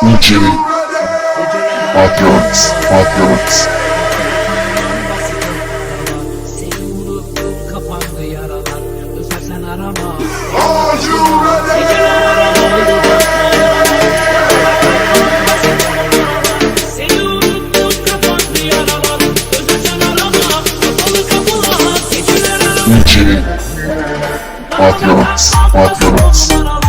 Ucu Patriot Patriot Patriots, Patriots.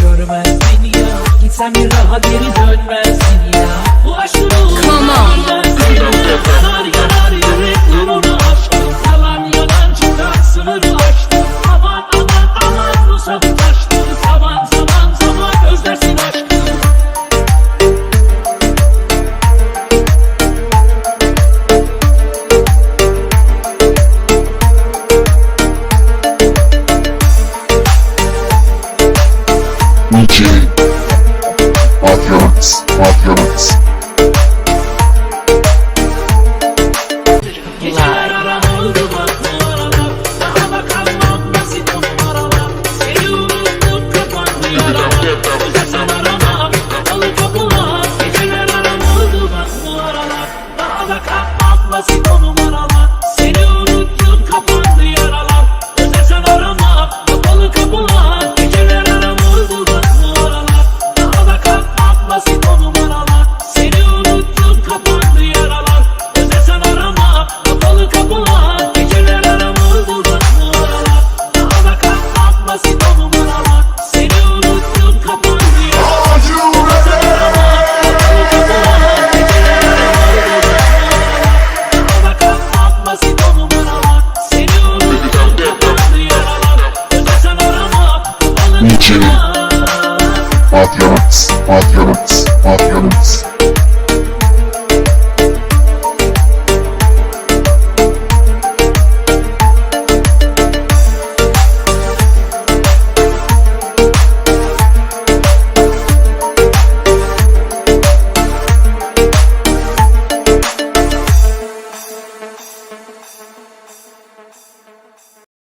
Görmez beni Gitsem bir daha geri dönmez. DJ Afyonix, Afyonix içeri. Patyanıt, patyanıt.